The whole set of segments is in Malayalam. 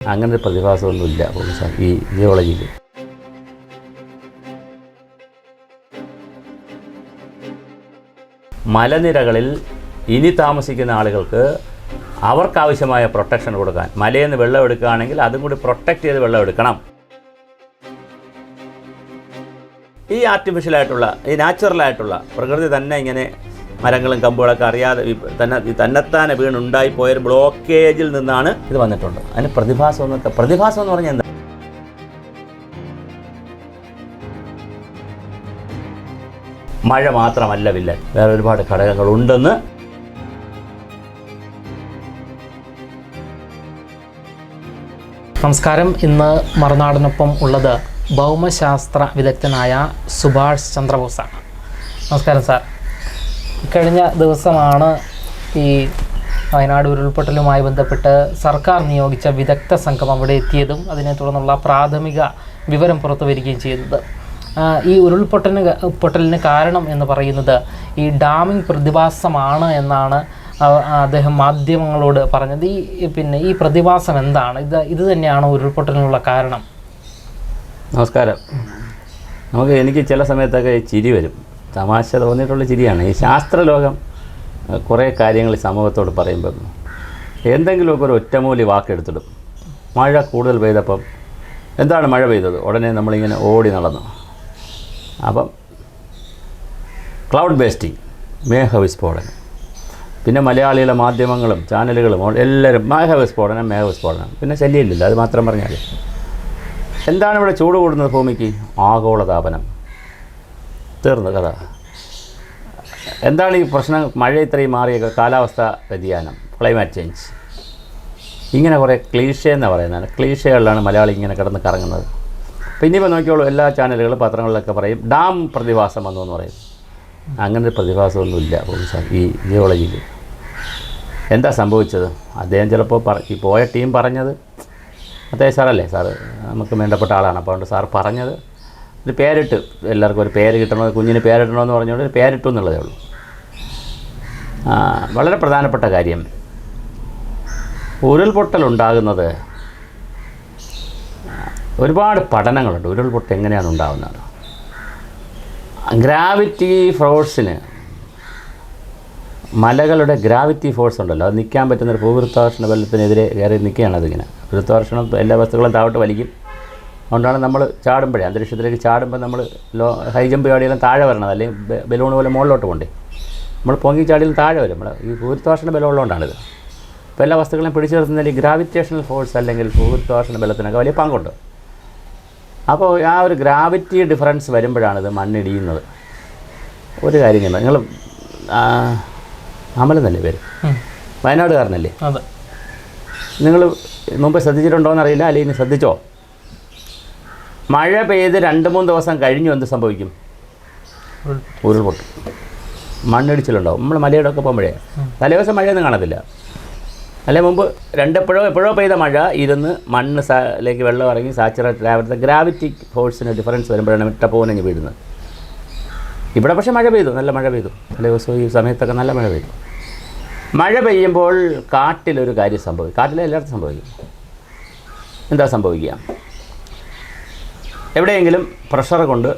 അങ്ങനെ ഒരു പ്രതിഭാസമൊന്നുമില്ല ഈ ജിയോളജിയിൽ മലനിരകളിൽ ഇനി താമസിക്കുന്ന ആളുകൾക്ക് അവർക്കാവശ്യമായ പ്രൊട്ടക്ഷൻ കൊടുക്കാൻ മലയിൽ നിന്ന് വെള്ളം എടുക്കുകയാണെങ്കിൽ അതും കൂടി പ്രൊട്ടക്റ്റ് ചെയ്ത് വെള്ളം എടുക്കണം. ഈ ആർട്ടിഫിഷ്യലായിട്ടുള്ള ഈ നാച്ചുറലായിട്ടുള്ള പ്രകൃതി തന്നെ ഇങ്ങനെ മരങ്ങളും കമ്പുകളൊക്കെ അറിയാതെ തന്നെ തന്നെത്താനെ വീണുണ്ടായി പോയൊരു ബ്ലോക്കേജിൽ നിന്നാണ് ഇത് വന്നിട്ടുണ്ട് അതിന് പ്രതിഭാസം എന്നൊക്കെ പ്രതിഭാസം എന്ന് പറഞ്ഞാൽ എന്താ? മഴ മാത്രമല്ല വില്ലൻ. വേറെ ഒരുപാട് ഘടകങ്ങളുണ്ടെന്ന് നമസ്കാരം. ഇന്ന് മറുനാടിനൊപ്പം ഉള്ളത് ഭൗമശാസ്ത്ര വിദഗ്ധനായ സുഭാഷ് ചന്ദ്രബോസാണ്. നമസ്കാരം സാർ. കഴിഞ്ഞ ദിവസമാണ് ഈ വയനാട് ഉരുൾപൊട്ടലുമായി ബന്ധപ്പെട്ട് സർക്കാർ നിയോഗിച്ച വിദഗ്ധ സംഘം അവിടെ എത്തിയതും അതിനെ തുടർന്നുള്ള പ്രാഥമിക വിവരം പുറത്തു വരികയും ചെയ്യുന്നത് ഈ ഉരുൾപൊട്ടലിന് പൊട്ടലിന് കാരണം എന്ന് പറയുന്നത് ഈ ഡാമിംഗ് പ്രതിഭാസമാണ് എന്നാണ് അദ്ദേഹം മാധ്യമങ്ങളോട് പറഞ്ഞത്. ഈ പിന്നെ ഈ പ്രതിഭാസം എന്താണ്? ഇത് ഇത് തന്നെയാണ് ഉരുൾപൊട്ടലിനുള്ള കാരണം? നമസ്കാരം. നമുക്ക് എനിക്ക് ചില സമയത്തൊക്കെ ചിരി വരും. തമാശ തോന്നിയിട്ടുള്ള ചിരിയാണ്. ഈ ശാസ്ത്രലോകം കുറേ കാര്യങ്ങൾ സമൂഹത്തോട് പറയുമ്പം എന്തെങ്കിലുമൊക്കെ ഒരു ഒറ്റമൂലി വാക്കെടുത്തിടും. മഴ കൂടുതൽ പെയ്തപ്പം എന്താണ് മഴ പെയ്തത്? ഉടനെ നമ്മളിങ്ങനെ ഓടി നടന്നു. അപ്പം ക്ലൗഡ് ബേസ്റ്റിംഗ് മേഘവിസ്ഫോടനം. പിന്നെ മലയാളികളെ മാധ്യമങ്ങളും ചാനലുകളും എല്ലാവരും മേഘവിസ്ഫോടനം മേഘവിസ്ഫോടനം. പിന്നെ ശല്യമില്ലല്ലോ അത് മാത്രം പറഞ്ഞാൽ എന്താണ് ഇവിടെ ചൂട് കൂടുന്നത് ഭൂമിക്ക്? ആഗോളതാപനം. തീർന്നു കഥ. എന്താണ് ഈ പ്രശ്നം? മഴ ഇത്രയും മാറിയ കാലാവസ്ഥ വ്യതിയാനം ക്ലൈമാറ്റ് ചേഞ്ച്. ഇങ്ങനെ കുറേ ക്ലീഷ എന്ന് പറയുന്നതാണ് ക്ലീഷകളിലാണ് മലയാളി ഇങ്ങനെ കിടന്ന് കറങ്ങുന്നത്. അപ്പോൾ ഇനിയിപ്പോൾ നോക്കിയോളൂ എല്ലാ ചാനലുകളും പത്രങ്ങളിലൊക്കെ പറയും ഡാം പ്രതിഭാസം വന്നു എന്ന് പറയും. അങ്ങനെ ഒരു പ്രതിഭാസമൊന്നുമില്ല ഈ ജിയോളജിയിൽ. എന്താ സംഭവിച്ചത്? അദ്ദേഹം ചിലപ്പോൾ പറ ഈ പോയ ടീം പറഞ്ഞത് അദ്ദേഹം സാറല്ലേ സാറ് നമുക്ക് വേണ്ടപ്പെട്ട ആളാണ്. അപ്പോൾ അതുകൊണ്ട് സാർ പറഞ്ഞത് ഒരു പേരിട്ട് എല്ലാവർക്കും ഒരു പേര് കിട്ടണോ കുഞ്ഞിന് പേരിടണമെന്ന് പറഞ്ഞുകൊണ്ട് ഒരു പേരിട്ടു എന്നുള്ളതേ ഉള്ളൂ. വളരെ പ്രധാനപ്പെട്ട കാര്യം. ഉരുൾപൊട്ടൽ ഉണ്ടാകുന്നത് ഒരുപാട് പഠനങ്ങളുണ്ട്. ഉരുൾപൊട്ടൽ എങ്ങനെയാണ് ഉണ്ടാകുന്നത്? ഗ്രാവിറ്റി ഫോഴ്സിന് മലകളുടെ ഗ്രാവിറ്റി ഫോഴ്സ് ഉണ്ടല്ലോ. അത് നിൽക്കാൻ പറ്റുന്ന ഒരു ഭൂഗുരുത്വാകർഷണ ബലത്തിനെതിരെ കയറി നിൽക്കുകയാണ് അതിങ്ങനെ. ഗുരുത്വാകർഷണം എല്ലാ വസ്തുക്കളും താഴോട്ട് വലിക്കും. അതുകൊണ്ടാണ് നമ്മൾ ചാടുമ്പോഴേ അന്തരീക്ഷത്തിലേക്ക് ചാടുമ്പോൾ നമ്മൾ ലോ ഹൈ ജമ്പ് ചാടിയെല്ലാം താഴെ വരണത് അല്ലെങ്കിൽ ബലൂൺ പോലെ മുകളിലോട്ട് കൊണ്ടേ നമ്മൾ പൊങ്ങി ചാടിയാലും താഴെ വരും. നമ്മൾ ഈ ഭൂരിത്വാഷണ ബലം ഉള്ളതുകൊണ്ടാണിത് അപ്പോൾ എല്ലാ വസ്തുക്കളെയും പിടിച്ചു നിർത്തുന്നതിൽ ഗ്രാവിറ്റേഷണൽ ഫോഴ്സ് അല്ലെങ്കിൽ ഭൂരിത്വാഷണ ബലത്തിനൊക്കെ വലിയ പങ്കുണ്ട്. അപ്പോൾ ആ ഒരു ഗ്രാവിറ്റി ഡിഫറൻസ് വരുമ്പോഴാണ് ഇത് മണ്ണിടിയുന്നത്. ഒരു കാര്യം ഞാൻ നിങ്ങൾ അമലെന്നല്ലേ പേര്. വയനാടുകാരനല്ലേ? നിങ്ങൾ മുമ്പ് ശ്രദ്ധിച്ചിട്ടുണ്ടോ എന്നറിയില്ല അല്ലെങ്കിൽ ശ്രദ്ധിച്ചോ? മഴ പെയ്ത് രണ്ട് മൂന്ന് ദിവസം കഴിഞ്ഞു എന്ത് സംഭവിക്കും? ഉരുൾപൊട്ടി. മണ്ണിടിച്ചിലുണ്ടാവും. നമ്മൾ മലയോടൊക്കെ പോകുമ്പോഴേ തലേദിവസം മഴയൊന്നും കാണത്തില്ല. അല്ലെ മുമ്പ് രണ്ടെപ്പോഴോ എപ്പോഴോ പെയ്ത മഴ ഇരുന്ന് മണ്ണ് സാലേക്ക് വെള്ളം ഇറങ്ങി സാച്ചുറേറ്റഡ് ഗ്രാവിറ്റി ഫോഴ്സിന് ഡിഫറൻസ് വരുമ്പോഴാണ് മിട്ട പോകുന്നഞ്ഞ് വീഴുന്നത്. ഇവിടെ പക്ഷേ മഴ പെയ്തു നല്ല മഴ പെയ്തു. തലേ ദിവസവും ഈ സമയത്തൊക്കെ നല്ല മഴ പെയ്തു. മഴ പെയ്യുമ്പോൾ കാട്ടിലൊരു കാര്യം സംഭവിക്കും കാട്ടിലെ എല്ലായിടത്തും സംഭവിക്കും. എന്താ സംഭവിക്കുക? എവിടെയെങ്കിലും പ്രഷർ കൊണ്ട്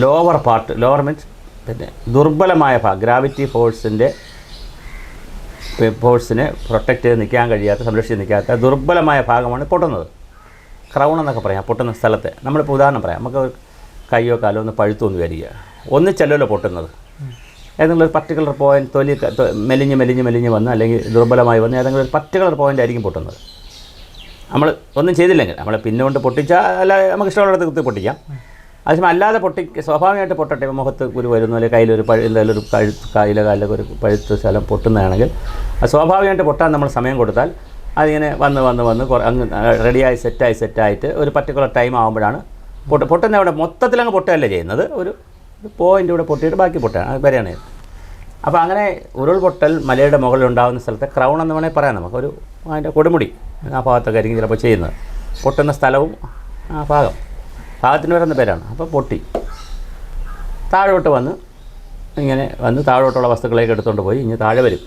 ലോവർ പാർട്ട് ലോവർ മീൻസ് പിന്നെ ദുർബലമായ ഭാഗം ഗ്രാവിറ്റി ഫോഴ്സിന്റെ ഫോഴ്സിനെ പ്രൊട്ടക്റ്റ് ചെയ്ത് നിൽക്കാൻ കഴിയാത്ത സംരക്ഷിച്ച് നിൽക്കാത്ത ദുർബലമായ ഭാഗമാണ് പൊട്ടുന്നത്. ക്രൗൺ എന്നൊക്കെ പറയാം പൊട്ടുന്ന സ്ഥലത്തെ. നമ്മളിപ്പോൾ ഉദാഹരണം പറയാം നമുക്ക് കയ്യോ കൈയോ കാലോ ഒന്ന് പഴുത്തൊന്ന് വരിക ഒന്നിച്ചല്ലല്ലോ പൊട്ടുന്നത്. ഏതെങ്കിലും ഒരു പർട്ടിക്കുലർ പോയിന്റ് തൊലി മെലിഞ്ഞ് മെലിഞ്ഞ് മെലിഞ്ഞ് വന്ന് അല്ലെങ്കിൽ ദുർബലമായി വന്ന് ഏതെങ്കിലും ഒരു പർട്ടിക്കുലർ പോയിന്റ് ആയിരിക്കും പൊട്ടുന്നത്. നമ്മൾ ഒന്നും ചെയ്തില്ലെങ്കിൽ നമ്മൾ പിന്നുകൊണ്ട് പൊട്ടിച്ചാൽ അല്ല നമുക്ക് ഇഷ്ടമുള്ളിടത്ത് കുത്തി പൊട്ടിക്കാം. അതേസമയം അല്ലാതെ പൊട്ടി സ്വാഭാവികമായിട്ട് പൊട്ടട്ടെ മുഖത്ത് കുരു വരുന്നു അല്ലെങ്കിൽ കയ്യിലൊരു പഴു എന്തായാലും ഒരു കഴുത്ത് കയ്യിലോ കാലിലൊക്കെ ഒരു പഴുത്ത സ്ഥലം പൊട്ടുന്നതാണെങ്കിൽ അത് സ്വാഭാവികമായിട്ട് പൊട്ടാൻ നമ്മൾ സമയം കൊടുത്താൽ അതിങ്ങനെ വന്ന് വന്ന് വന്ന് അങ്ങ് റെഡിയായി സെറ്റായി സെറ്റായിട്ട് ഒരു പർട്ടിക്കുലർ ടൈം ആകുമ്പോഴാണ് പൊട്ട് പൊട്ടുന്ന അവിടെ മൊത്തത്തിൽ പൊട്ടുകയല്ല ചെയ്യുന്നത്? ഒരു ഒരു പോയിന്റ് ഇവിടെ പൊട്ടിയിട്ട് ബാക്കി പൊട്ടാണ് വരെയാണ്. അപ്പോൾ അങ്ങനെ ഉരുൾപൊട്ടൽ മലയുടെ മുകളിൽ ഉണ്ടാകുന്ന സ്ഥലത്തെ ക്രൗൺ എന്ന് വേണമെങ്കിൽ പറയാം നമുക്കൊരു അതിന്റെ കൊടുമുടി. ആ ഭാഗത്തൊക്കെ ആയിരിക്കും ചിലപ്പോൾ ചെയ്യുന്നത്. പൊട്ടുന്ന സ്ഥലവും ആ ഭാഗം. ഭാഗത്തിന് വരുന്ന പേരാണ്. അപ്പോൾ പൊട്ടി. താഴോട്ട് വന്ന് ഇങ്ങനെ വന്ന് താഴോട്ടുള്ള വസ്തുക്കളേക്ക് എടുത്തുകൊണ്ട് പോയി ഇനി താഴെ വരും.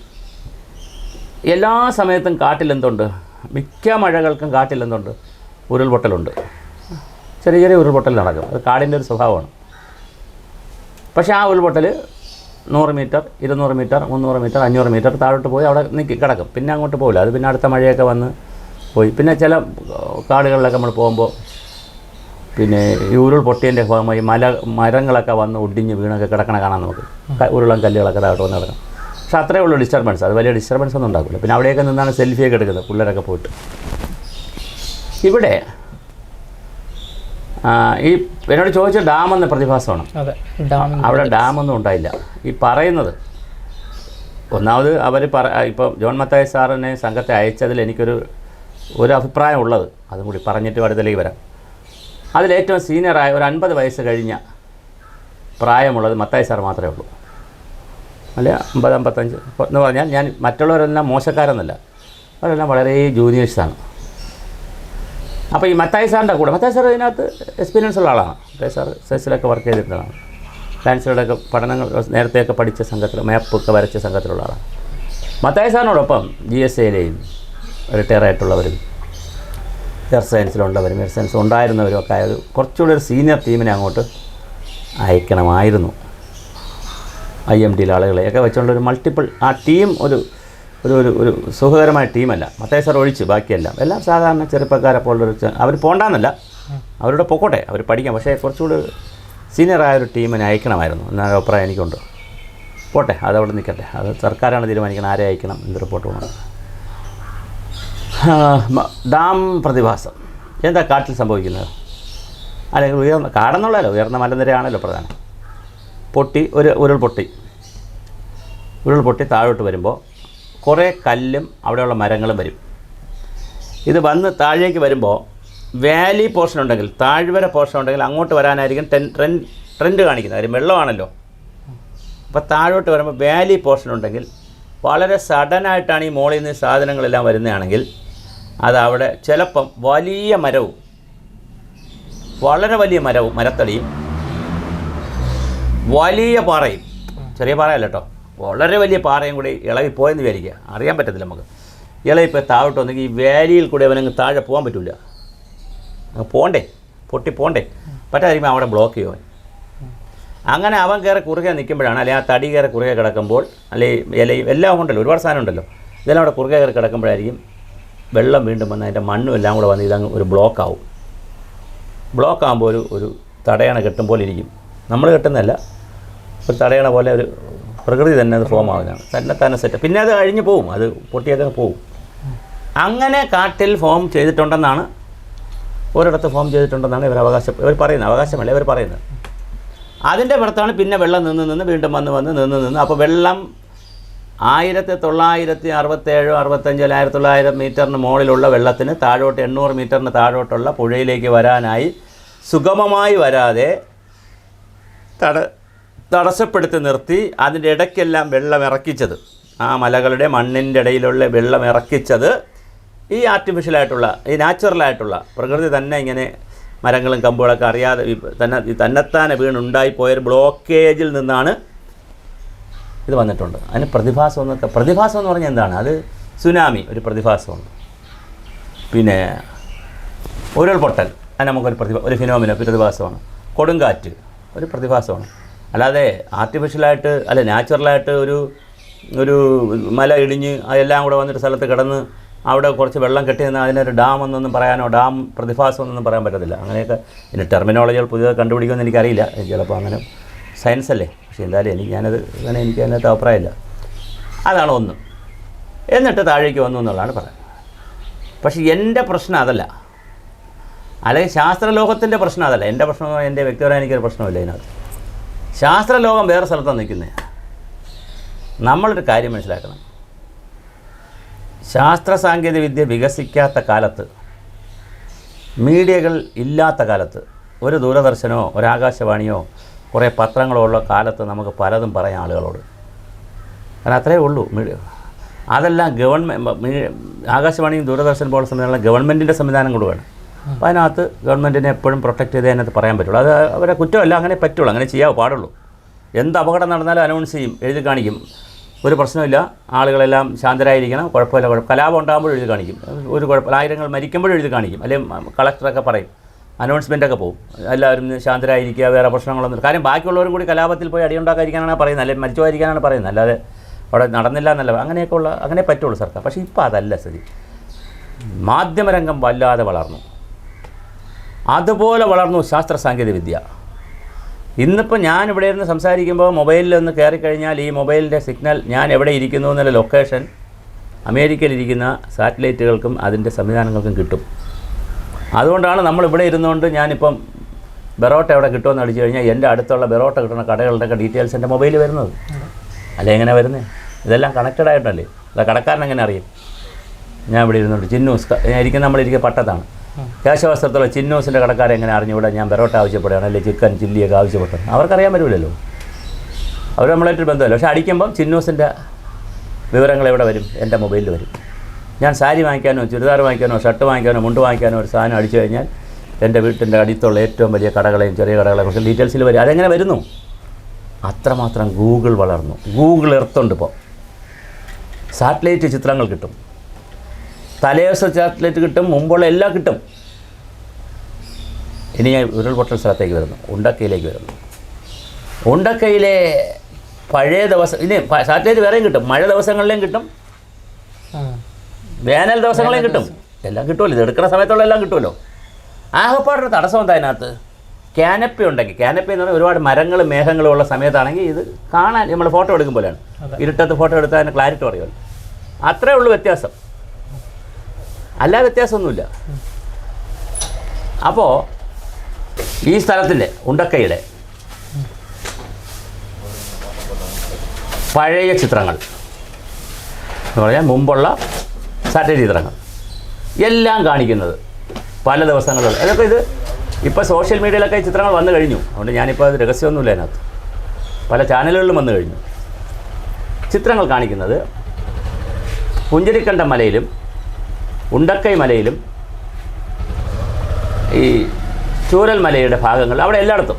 എല്ലാ സമയത്തും കാട്ടിലെന്തുണ്ട് മിക്ക മഴകൾക്കും കാട്ടിലെന്തുണ്ട് ഉരുൾപൊട്ടലുണ്ട്. ചെറിയ ചെറിയ ഉരുൾപൊട്ടൽ നടക്കും. അത് കാടിന്റെ ഒരു സ്വഭാവമാണ്. പക്ഷേ ആ ഉരുൾപൊട്ടൽ നൂറ് മീറ്റർ ഇരുന്നൂറ് മീറ്റർ മുന്നൂറ് മീറ്റർ അഞ്ഞൂറ് മീറ്റർ താഴോട്ട് പോയി അവിടെ നിൽക്കി കിടക്കും. പിന്നെ അങ്ങോട്ട് പോകില്ല അത് പിന്നെ അടുത്ത മഴയൊക്കെ വന്ന് പോയി. പിന്നെ ചില കാടുകളിലൊക്കെ നമ്മൾ പോകുമ്പോൾ പിന്നെ ഈ ഉരുൾ പൊട്ടിയതിന്റെ ഭാഗമായി മല മരങ്ങളൊക്കെ വന്ന് ഒടിഞ്ഞ് വീണൊക്കെ കിടക്കണ കാണാൻ നമുക്ക്. ഉരുളം കല്ലുകളൊക്കെ താഴോട്ട് വന്ന് കിടക്കണം. പക്ഷെ അത്രേ ഉള്ളൂ ഡിസ്റ്റർബൻസ് അത് വലിയ ഡിസ്റ്റർബൻസ് ഒന്നും ഉണ്ടാക്കില്ല പിന്നെ അവിടെയൊക്കെ നിന്നാണ് സെൽഫിയൊക്കെ എടുക്കുന്നത് പിള്ളേരൊക്കെ പോയിട്ട്. ഇവിടെ ഈ എന്നോട് ചോദിച്ച ഡാം എന്ന പ്രതിഭാസമാണ്. അവിടെ ഡാമൊന്നും ഉണ്ടായില്ല. ഈ പറയുന്നത് ഒന്നാമത് അവർ പറ ഇപ്പോൾ ജോൺ മത്തായ സാറിനെ സംഘത്തെ അയച്ചതിൽ എനിക്കൊരു ഒരു അഭിപ്രായം ഉള്ളത് അതും കൂടി പറഞ്ഞിട്ട് അടുത്തലേക്ക് വരാം. അതിലേറ്റവും സീനിയറായ ഒരു അൻപത് വയസ്സ് കഴിഞ്ഞ പ്രായമുള്ളത് മത്തായി സാർ മാത്രമേ ഉള്ളൂ. അല്ല? അമ്പത് അമ്പത്തഞ്ച് എന്ന് പറഞ്ഞാൽ ഞാൻ മറ്റുള്ളവരെല്ലാം മോശക്കാരെന്നല്ല. അവരെല്ലാം വളരെ ജൂനിയേഴ്സാണ് അപ്പോൾ ഈ മത്തായി സാറിന്റെ കൂടെ മത്തായി സാർ ഇതിനകത്ത് എക്സ്പീരിയൻസ് ഉള്ള ആളാണ്. മത്തായി സാർ സെസ്സിലൊക്കെ വർക്ക് ചെയ്തിട്ടുള്ളതാണ്. ഡാൻസുകളുടെയൊക്കെ പഠനങ്ങൾ നേരത്തെയൊക്കെ പഠിച്ച സംഘത്തിൽ മാപ്പൊക്കെ വരച്ച സംഘത്തിലുള്ള ആളാണ്. മത്തായി സാറിനോടൊപ്പം ജി എസ് എയിലെയും റിട്ടയർ ആയിട്ടുള്ളവരും എയർ സയൻസിലുള്ളവരും എയർ സയൻസ് ഉണ്ടായിരുന്നവരും ഒക്കെ ആയ ഒരു കുറച്ചുകൂടി ഒരു സീനിയർ ടീമിനെ അങ്ങോട്ട് അയക്കണമായിരുന്നു. ഐ എം ഡിയിലെ ആളുകളെയൊക്കെ വെച്ചുകൊണ്ട് ഒരു മൾട്ടിപ്പിൾ ആ ടീം ഒരു ഒരു ഒരു ഒരു സുഖകരമായ ടീമല്ല മത്തേ സാർ ഒഴിച്ച് ബാക്കിയെല്ലാം. എല്ലാം സാധാരണ ചെറുപ്പക്കാരെ പോലുള്ളൊരു അവർ പോണ്ടാന്നല്ല. അവരുടെ പൊക്കോട്ടെ അവർ പഠിക്കാം. പക്ഷേ കുറച്ചുകൂടി സീനിയറായ ഒരു ടീമിനെ അയക്കണമായിരുന്നു. എന്നൊരു അഭിപ്രായം എനിക്കുണ്ട്. പോട്ടെ അതവിടെ നിൽക്കട്ടെ. അത് സർക്കാരാണ് തീരുമാനിക്കണം ആരെ അയക്കണം എന്ത് റിപ്പോർട്ട് വേണം. ഡാം പ്രതിഭാസം. എന്താ കാട്ടിൽ സംഭവിക്കുന്നത്? അല്ലെങ്കിൽ ഉയർന്ന കാടെന്നുള്ളതല്ലോ ഉയർന്ന മലനിരയാണല്ലോ പ്രധാനം. പൊട്ടി ഒരു ഉരുൾ പൊട്ടി. ഉരുൾ പൊട്ടി താഴോട്ട് വരുമ്പോൾ കുറേ കല്ലും അവിടെയുള്ള മരങ്ങളും വരും. ഇത് വന്ന് താഴേക്ക് വരുമ്പോൾ വാലി പോർഷൻ ഉണ്ടെങ്കിൽ താഴ്വര പോർഷൻ ഉണ്ടെങ്കിൽ അങ്ങോട്ട് വരാനായിരിക്കും ടെൻ ട്രെൻഡ് ട്രെൻഡ് കാണിക്കുന്നത്. കാര്യം വെള്ളമാണല്ലോ. അപ്പോൾ താഴോട്ട് വരുമ്പോൾ വാലി പോർഷൻ ഉണ്ടെങ്കിൽ വളരെ സഡനായിട്ടാണ് ഈ മോളിൽ നിന്ന് സാധനങ്ങളെല്ലാം വരുന്നതാണെങ്കിൽ അത് അവിടെ ചിലപ്പം വലിയ മരവും വളരെ വലിയ മരവും മരത്തടിയും വലിയ പാറയും. ചെറിയ പാറയല്ല കേട്ടോ വളരെ വലിയ പാറയും കൂടി ഇളകിപ്പോയെന്ന് വിചാരിക്കുക. അറിയാൻ പറ്റത്തില്ല നമുക്ക്. ഇളകിപ്പോൾ താഴോട്ട് വന്നെങ്കിൽ ഈ വാലിയിൽ കൂടി അവനങ്ങ് താഴെ പോകാൻ പറ്റില്ല പോണ്ടേ പൊട്ടി പോണ്ടേ. പറ്റാതിരിക്കുമ്പോൾ അവിടെ ബ്ലോക്ക് ചെയ്യുവാൻ അങ്ങനെ അവൻ കയറി കുറുകെ നിൽക്കുമ്പോഴാണ് അല്ലെങ്കിൽ ആ തടി കയറി കുറുകെ കിടക്കുമ്പോൾ അല്ലെങ്കിൽ ഇലയും എല്ലാം ഉണ്ടല്ലോ ഒരുപാട് സാധനം ഉണ്ടല്ലോ ഇതെല്ലാം അവിടെ കുറുകെ കയറി കിടക്കുമ്പോഴായിരിക്കും വെള്ളം വീണ്ടും വന്ന് അതിന്റെ മണ്ണും എല്ലാം കൂടെ വന്ന് ഇതങ്ങ് ഒരു ബ്ലോക്ക് ആവും. ബ്ലോക്ക് ആകുമ്പോൾ ഒരു ഒരു തടയണ കെട്ടും പോലെ ഇരിക്കും. നമ്മൾ കെട്ടുന്നതല്ല ഒരു തടയണ പോലെ ഒരു പ്രകൃതി തന്നെ അത് ഫോം ആവുന്നതാണ്. തന്നെ തന്നെ സെറ്റ് പിന്നെ അത് കഴിഞ്ഞ് പോവും അത് പൊട്ടിയൊക്കെ പോവും. അങ്ങനെ കാട്ടിൽ ഫോം ചെയ്തിട്ടുണ്ടെന്നാണ് ഒരിടത്ത് ഫോം ചെയ്തിട്ടുണ്ടെന്നാണ് ഇവർ അവകാശം ഇവർ പറയുന്നത്. അവകാശമല്ല ഇവർ പറയുന്നത്? അതിന്റെ പുറത്താണ് പിന്നെ വെള്ളം നിന്ന് നിന്ന് വീണ്ടും വന്ന് വന്ന് നിന്ന് നിന്ന്. അപ്പോൾ വെള്ളം ആയിരത്തി തൊള്ളായിരത്തി അറുപത്തേഴോ അറുപത്തഞ്ചോ ആയിരത്തി തൊള്ളായിരം മീറ്ററിന് മുകളിലുള്ള വെള്ളത്തിന് താഴോട്ട് എണ്ണൂറ് മീറ്ററിന് താഴോട്ടുള്ള പുഴയിലേക്ക് വരാനായി സുഗമമായി വരാതെ തട തടസ്സപ്പെടുത്തി നിർത്തി അതിന്റെ ഇടയ്ക്കെല്ലാം വെള്ളം ഇറക്കിച്ചത്. ആ മലകളുടെ മണ്ണിന്റെ ഇടയിലുള്ള വെള്ളം ഇറക്കിച്ചത് ഈ ആർട്ടിഫിഷ്യലായിട്ടുള്ള ഈ നാച്ചുറലായിട്ടുള്ള പ്രകൃതി തന്നെ ഇങ്ങനെ മരങ്ങളും കമ്പുകളൊക്കെ അറിയാതെ തന്നെ തന്നെത്താനെ വീണുണ്ടായിപ്പോയൊരു ബ്ലോക്കേജിൽ നിന്നാണ് ഇത് വന്നിട്ടുണ്ട്. അതിന് പ്രതിഭാസം എന്നൊക്കെ പ്രതിഭാസം എന്ന് പറഞ്ഞാൽ എന്താണ്? അത് സുനാമി ഒരു പ്രതിഭാസമാണ് പിന്നെ ഉരുൾപൊട്ടൽ അത് നമുക്കൊരു പ്രതിഭ ഒരു ഫിനോമിന പ്രതിഭാസമാണ്. കൊടുങ്കാറ്റ് ഒരു പ്രതിഭാസമാണ്. അല്ലാതെ ആർട്ടിഫിഷ്യലായിട്ട് അല്ല നാച്ചുറലായിട്ട് ഒരു ഒരു മല ഇടിഞ്ഞ് അതെല്ലാം കൂടെ വന്നിട്ട് സ്ഥലത്ത് കിടന്ന് അവിടെ കുറച്ച് വെള്ളം കെട്ടി നിന്നാൽ അതിനൊരു ഡാം എന്നൊന്നും പറയാനോ ഡാം പ്രതിഭാസം എന്നൊന്നും പറയാൻ പറ്റത്തില്ല. അങ്ങനെയൊക്കെ പിന്നെ ടെർമിനോളജികൾ പുതിയത് കണ്ടുപിടിക്കുമെന്ന് എനിക്കറിയില്ല. ചിലപ്പോൾ അങ്ങനെ സയൻസ് അല്ലേ? പക്ഷേ എന്തായാലും എനിക്ക് ഞാനത് അങ്ങനെ എനിക്ക് അതിനകത്ത് അഭിപ്രായമില്ല. അതാണ് ഒന്ന്. എന്നിട്ട് താഴേക്ക് വന്നു എന്നുള്ളതാണ് പറയുന്നത്. പക്ഷേ എന്റെ പ്രശ്നം അതല്ല. അല്ലെങ്കിൽ ശാസ്ത്രലോകത്തിന്റെ പ്രശ്നം അതല്ല. എന്റെ പ്രശ്നം എന്റെ വ്യക്തിപരമായ എനിക്കൊരു പ്രശ്നമില്ല ഇതിനകത്ത്. ശാസ്ത്രലോകം വേറെ സ്ഥലത്താണ് നിൽക്കുന്നത് നമ്മളൊരു കാര്യം മനസ്സിലാക്കണം. ശാസ്ത്ര സാങ്കേതികവിദ്യ വികസിക്കാത്ത കാലത്ത് മീഡിയകൾ ഇല്ലാത്ത കാലത്ത് ഒരു ദൂരദർശനോ ഒരു ആകാശവാണിയോ കുറേ പത്രങ്ങളുള്ള കാലത്ത് നമുക്ക് പലതും പറയാം ആളുകളോട്. കാരണം അത്രയേ ഉള്ളൂ. അതെല്ലാം ഗവൺമെന്റ് ആകാശവാണിയും ദൂരദർശൻ പോലുള്ള സംവിധാനം ഗവൺമെന്റിന്റെ സംവിധാനം കൂടെ വേണം. അപ്പോൾ അതിനകത്ത് ഗവൺമെന്റിനെ എപ്പോഴും പ്രൊട്ടക്റ്റ് ചെയ്തേ അതിനകത്ത് പറയാൻ പറ്റുള്ളൂ. അത് അവരെ കുറ്റമല്ല അങ്ങനെ പറ്റുള്ളൂ അങ്ങനെ ചെയ്യാവോ പാടുള്ളൂ. എന്ത് അപകടം നടന്നാലും അനൗൺസ് ചെയ്യും എഴുതി കാണിക്കും. ഒരു പ്രശ്നമില്ല ആളുകളെല്ലാം ശാന്തരായിരിക്കണം കുഴപ്പമില്ല കുഴപ്പം കലാപം ഉണ്ടാകുമ്പോഴും എഴുതി കാണിക്കും. ഒരു കുഴപ്പമില്ല ആയിരങ്ങൾ മരിക്കുമ്പോഴും എഴുതി കാണിക്കും. അല്ലെങ്കിൽ കളക്ടറൊക്കെ പറയും അനൗൺസ്മെന്റ് ഒക്കെ പോകും എല്ലാവരും ശാന്തരായിരിക്കുക വേറെ പ്രശ്നങ്ങളൊന്നും. കാര്യം ബാക്കിയുള്ളവരും കൂടി കലാപത്തിൽ പോയി അടിയുണ്ടാക്കാതിരിക്കാനാണ് പറയുന്നത്. അല്ലെങ്കിൽ മരിച്ചു പോയിരിക്കാനാണ് പറയുന്നത്. അല്ലാതെ അവിടെ നടന്നില്ല എന്നല്ല. അങ്ങനെയൊക്കെ ഉള്ള അങ്ങനെ പറ്റുള്ളൂ സർക്കാർ. പക്ഷേ ഇപ്പോൾ അതല്ല സ്ഥിതി. മാധ്യമരംഗം വല്ലാതെ വളർന്നു. അതുപോലെ വളർന്നു ശാസ്ത്ര സാങ്കേതിക വിദ്യ. ഇന്നിപ്പോൾ ഞാൻ ഇവിടെ ഇരുന്ന് സംസാരിക്കുമ്പോൾ മൊബൈലിൽ ഒന്ന് കയറിക്കഴിഞ്ഞാൽ ഈ മൊബൈലിന്റെ സിഗ്നൽ ഞാൻ എവിടെ ഇരിക്കുന്നു എന്നുള്ള ലൊക്കേഷൻ അമേരിക്കയിലിരിക്കുന്ന സാറ്റലൈറ്റുകൾക്കും അതിന്റെ സംവിധാനങ്ങൾക്കും കിട്ടും. അതുകൊണ്ടാണ് നമ്മൾ ഇവിടെ ഇരുന്നുകൊണ്ട് ഞാനിപ്പം ബെറോട്ട എവിടെ കിട്ടുമെന്ന് അടിച്ചു കഴിഞ്ഞാൽ എന്റെ അടുത്തുള്ള ബെറോട്ട കിട്ടുന്ന കടകളുടെയൊക്കെ ഡീറ്റെയിൽസ് എന്റെ മൊബൈലിൽ വരുന്നത്. അല്ല എങ്ങനെ വരുന്നത് ഇതെല്ലാം കണക്റ്റഡ് ആയിട്ടല്ലേ? അല്ല കടക്കാരൻ എങ്ങനെ അറിയും? ഞാൻ ഇവിടെ ഇരുന്നുണ്ട് ചിന്നൂസ് ഞാൻ ഇരിക്കുന്ന നമ്മളിരിക്കുക പട്ടത്താണ്. കേശവസ്ത്രത്തിലുള്ള ചിന്നൂസിന്റെ കടക്കാരെ എങ്ങനെ അറിഞ്ഞു ഇവിടെ ഞാൻ ബെറോട്ട ആവശ്യപ്പെടുകയാണ്? അല്ലെങ്കിൽ ചിക്കൻ ചില്ലിയൊക്കെ ആവശ്യപ്പെട്ടത് അവർക്കറിയാൻ പറ്റില്ലല്ലോ അവർ നമ്മളായിട്ട് ബന്ധമല്ല? പക്ഷേ അടിക്കുമ്പം ചിന്നൂസിന്റെ വിവരങ്ങൾ എവിടെ വരും? എന്റെ മൊബൈലിൽ വരും. ഞാൻ സാരി വാങ്ങിക്കാനോ ചുരിദാർ വാങ്ങിക്കാനോ ഷർട്ട് വാങ്ങിക്കാനോ മുണ്ട് വാങ്ങിക്കാനോ ഒരു സാധനം അടിച്ചു കഴിഞ്ഞാൽ എന്റെ വീട്ടിന്റെ അടുത്തുള്ള ഏറ്റവും വലിയ കടകളെയും ചെറിയ കടകളെയും കുറിച്ച് ഡീറ്റെയിൽസിൽ വരും. അതെങ്ങനെ വരുന്നു? അത്രമാത്രം ഗൂഗിൾ വളർന്നു. ഗൂഗിൾ എർത്തുണ്ട് ഇപ്പോൾ സാറ്റലൈറ്റ് ചിത്രങ്ങൾ കിട്ടും. തലേദിവസം സാറ്റലൈറ്റ് കിട്ടും മുമ്പുള്ള എല്ലാം കിട്ടും. ഇനി ഞാൻ ഉരുൾപൊട്ടൽ സ്ഥലത്തേക്ക് വരുന്നു. ഉണ്ടക്കയിലേക്ക് വരുന്നു. ഉണ്ടക്കയിലെ പഴയ ദിവസം ഇനി സാറ്റലൈറ്റ് വേറെയും കിട്ടും. മഴ ദിവസങ്ങളിലും കിട്ടും. വേനൽ ദിവസങ്ങളെയും കിട്ടും. എല്ലാം കിട്ടുമല്ലോ. ഇത് എടുക്കുന്ന സമയത്തുള്ള എല്ലാം കിട്ടുമല്ലോ. ആകപ്പാടൊരു തടസ്സം എന്താ അതിനകത്ത് ക്യാനപ്പി ഉണ്ടെങ്കിൽ ക്യാനപ്പി എന്ന് പറഞ്ഞാൽ ഒരുപാട് മരങ്ങളും മേഘങ്ങളും ഉള്ള സമയത്താണെങ്കിൽ ഇത് കാണാൻ നമ്മൾ ഫോട്ടോ എടുക്കും പോലെയാണ്. ഇരുട്ടത്ത് ഫോട്ടോ എടുത്താൽ അതിന് ക്ലാരിറ്റി പറയുമല്ലോ അത്രേ ഉള്ളൂ വ്യത്യാസം. അല്ല വ്യത്യാസമൊന്നുമില്ല. അപ്പോൾ ഈ സ്ഥലത്തിന്റെ ഉണ്ടക്കയുടെ പഴയ ചിത്രങ്ങൾ എന്ന് പറഞ്ഞാൽ മുമ്പുള്ള സാറ്റലൈറ്റ് ചിത്രങ്ങൾ എല്ലാം കാണിക്കുന്നത് പല ദിവസങ്ങളിൽ അതൊക്കെ ഇത് ഇപ്പോൾ സോഷ്യൽ മീഡിയയിലൊക്കെ ഈ ചിത്രങ്ങൾ വന്നു കഴിഞ്ഞു. അതുകൊണ്ട് ഞാനിപ്പോൾ അത് രഹസ്യമൊന്നുമില്ല അതിനകത്ത്. പല ചാനലുകളിലും വന്നു കഴിഞ്ഞു. ചിത്രങ്ങൾ കാണിക്കുന്നത് പുഞ്ചരിക്കണ്ട മലയിലും ഉണ്ടക്കൈ മലയിലും ഈ ചൂരൽ മലയുടെ ഭാഗങ്ങൾ അവിടെ എല്ലായിടത്തും.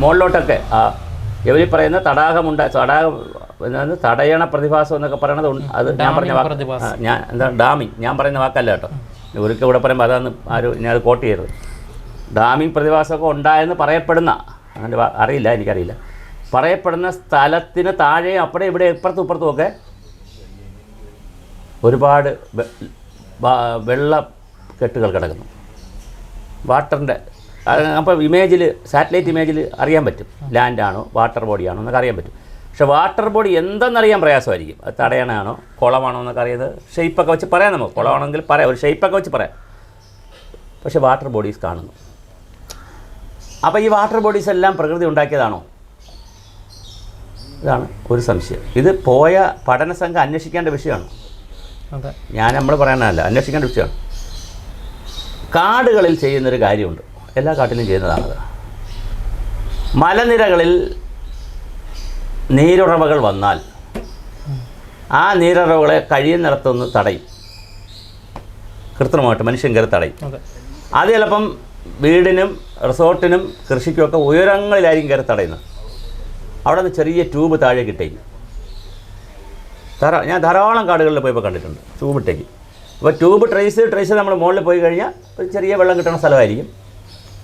മുകളിലോട്ടൊക്കെ ആ ഇവർ പറയുന്ന തടാകമുണ്ട തടാകം എന്താണ് തടയണ പ്രതിഭാസം എന്നൊക്കെ പറയണത് അത് ഞാൻ പറഞ്ഞ വാക്ക്. ഞാൻ എന്താ ഡാമിങ് ഞാൻ പറയുന്ന വാക്കല്ല കേട്ടോ. ഒരിക്കൽ ഇവിടെ പറയുമ്പോൾ അതാണ് ആരും ഞാൻ അത് കോട്ട് ചെയ്യരുത്. ഡാമിങ് പ്രതിഭാസമൊക്കെ ഉണ്ടായെന്ന് പറയപ്പെടുന്ന അങ്ങനെ അറിയില്ല എനിക്കറിയില്ല. പറയപ്പെടുന്ന സ്ഥലത്തിന് താഴെ അപ്പടെ ഇവിടെ ഇപ്പുറത്തും ഇപ്പുറത്തും ഒക്കെ ഒരുപാട് വെള്ള കെട്ടുകൾ കിടക്കുന്നു. വാട്ടറിന്റെ അപ്പോൾ ഇമേജിൽ സാറ്റലൈറ്റ് ഇമേജിൽ അറിയാൻ പറ്റും. ലാൻഡാണോ വാട്ടർ ബോഡിയാണോ എന്നൊക്കെ അറിയാൻ പറ്റും. പക്ഷേ വാട്ടർ ബോഡി എന്തെന്നറിയാൻ പ്രയാസമായിരിക്കും. അത് തടയണാണോ കുളമാണോ എന്നൊക്കെ അറിയുന്നത്? ഷെയ്പ്പൊക്കെ വെച്ച് പറയാം നമുക്ക് കുളമാണെങ്കിൽ പറയാം. ഒരു ഷെയ്പ്പൊക്കെ വെച്ച് പറയാം. പക്ഷേ വാട്ടർ ബോഡീസ് കാണുന്നു. അപ്പോൾ ഈ വാട്ടർ ബോഡീസ് എല്ലാം പ്രകൃതി ഉണ്ടാക്കിയതാണോ? ഇതാണ് ഒരു സംശയം. ഇത് പോയ പഠന സംഘം അന്വേഷിക്കേണ്ട വിഷയമാണ്. ഞാൻ നമ്മൾ പറയാനല്ല അന്വേഷിക്കേണ്ട വിഷയമാണ്. കാടുകളിൽ ചെയ്യുന്നൊരു കാര്യമുണ്ട്. എല്ലാ കാട്ടിലും ചെയ്യുന്നതാണത്. മലനിരകളിൽ നീരുറവകൾ വന്നാൽ ആ നീരുറവകളെ കഴിയുന്നിടത്തൊന്ന് തടയും. കൃത്രിമമായിട്ട് മനുഷ്യൻ കയറി തടയും. അതെ. ചിലപ്പം വീടിനും റിസോർട്ടിനും കൃഷിക്കുമൊക്കെ ഉയരങ്ങളിലായിരിക്കും കയറി തടയുന്നത്. അവിടെ നിന്ന് ചെറിയ ട്യൂബ് താഴെ കിട്ടേക്ക് ധാരാ ഞാൻ ധാരാളം കാടുകളിൽ പോയപ്പോൾ കണ്ടിട്ടുണ്ട് ട്യൂബ് ഇട്ടേക്ക്. അപ്പോൾ ട്യൂബ് ട്രേസ് ട്രേസ് നമ്മൾ മുകളിൽ പോയി കഴിഞ്ഞാൽ ഒരു ചെറിയ വെള്ളം കിട്ടുന്ന സ്ഥലമായിരിക്കും